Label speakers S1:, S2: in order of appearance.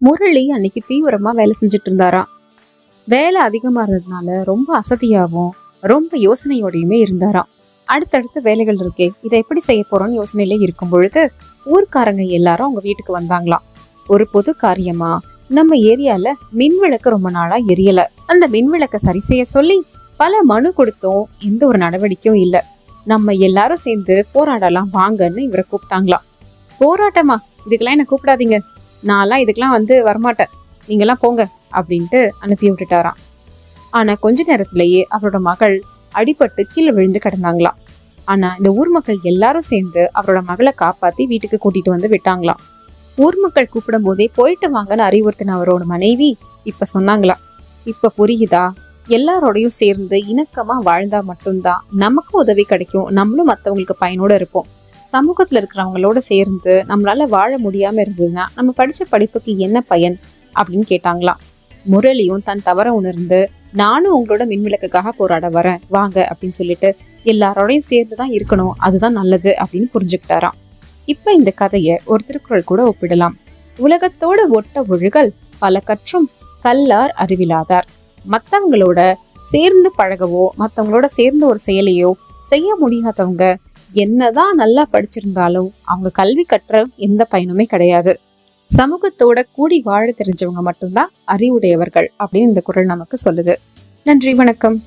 S1: முரளி அன்னைக்கு தீவிரமா வேலை செஞ்சுட்டு இருந்தாராம் வேலை அதிகமா இருந்ததுனால ரொம்ப அசதியாகவும் ரொம்ப யோசனையோடையுமே இருந்தாராம் அடுத்தடுத்த வேலைகள் இருக்கே இதை எப்படி செய்ய போறோம்னு யோசனையில இருக்கும் பொழுது ஊர்க்காரங்க எல்லாரும் அவங்க வீட்டுக்கு வந்தாங்களாம் ஒரு பொது காரியமா நம்ம ஏரியால மின்விளக்கு ரொம்ப நாளா எரியல. அந்த மின்விளக்கை சரி செய்ய சொல்லி பல மனு கொடுத்தும் எந்த ஒரு நடவடிக்கையும் இல்லை. நம்ம எல்லாரும் சேர்ந்து போராடலாம் வாங்கன்னு இவரை கூப்பிட்டாங்களாம் போராட்டமா இதுக்கெல்லாம் என்ன கூப்பிடாதீங்க. நான்லாம் இதுக்கெலாம் வந்து வரமாட்டேன். நீங்களாம் போங்க அப்படின்ட்டு அனுப்பி விட்டுட்டாராம். ஆனால் கொஞ்ச நேரத்திலேயே அவரோட மகள் அடிபட்டு கீழே விழுந்து கிடந்தாங்களாம். ஆனால் இந்த ஊர் மக்கள் எல்லாரும் சேர்ந்து அவரோட மகளை காப்பாற்றி வீட்டுக்கு கூட்டிகிட்டு வந்து விட்டாங்களாம். ஊர் மக்கள் கூப்பிடும் போதே போயிட்டு வாங்கன்னு அறிவுறுத்தின அவரோட மனைவி இப்போ சொன்னாங்களாம். இப்போ புரியுதா? எல்லாரோடையும் சேர்ந்து இணக்கமாக வாழ்ந்தா மட்டும்தான் நமக்கு உதவி கிடைக்கும். நம்மளும் மற்றவங்களுக்கு பயனோடு இருப்போம். சமூகத்தில் இருக்கிறவங்களோட சேர்ந்து நம்மளால் வாழ முடியாமல் இருந்ததுன்னா நம்ம படித்த படிப்புக்கு என்ன பயன் அப்படின்னு கேட்டாங்களாம் முரளியும் தன் தவற உணர்ந்து நானும் உங்களோட மின்விளக்குக்காக போராட வரேன் வாங்க அப்படின்னு சொல்லிட்டு எல்லாரோடையும் சேர்ந்து தான் இருக்கணும் அதுதான் நல்லது அப்படின்னு புரிஞ்சுக்கிட்டாராம். இப்போ இந்த கதையை ஒரு திருக்குறள் கூட ஒப்பிடலாம். உலகத்தோட ஒட்ட ஒழுகல் பல கற்றும் கல்லார் அறிவிலாதார். மற்றவங்களோட சேர்ந்து பழகவோ மற்றவங்களோட சேர்ந்து ஒரு செயலையோ செய்ய முடியாதவங்க என்னதான் நல்லா படிச்சிருந்தாலும் அவங்க கல்வி கற்ற எந்த பயனுமே கிடையாது. சமூகத்தோட கூடி வாழ தெரிஞ்சவங்க மட்டும்தான் அறிவுடையவர்கள் அப்படின்னு இந்த குரல் நமக்கு சொல்லுது. நன்றி வணக்கம்.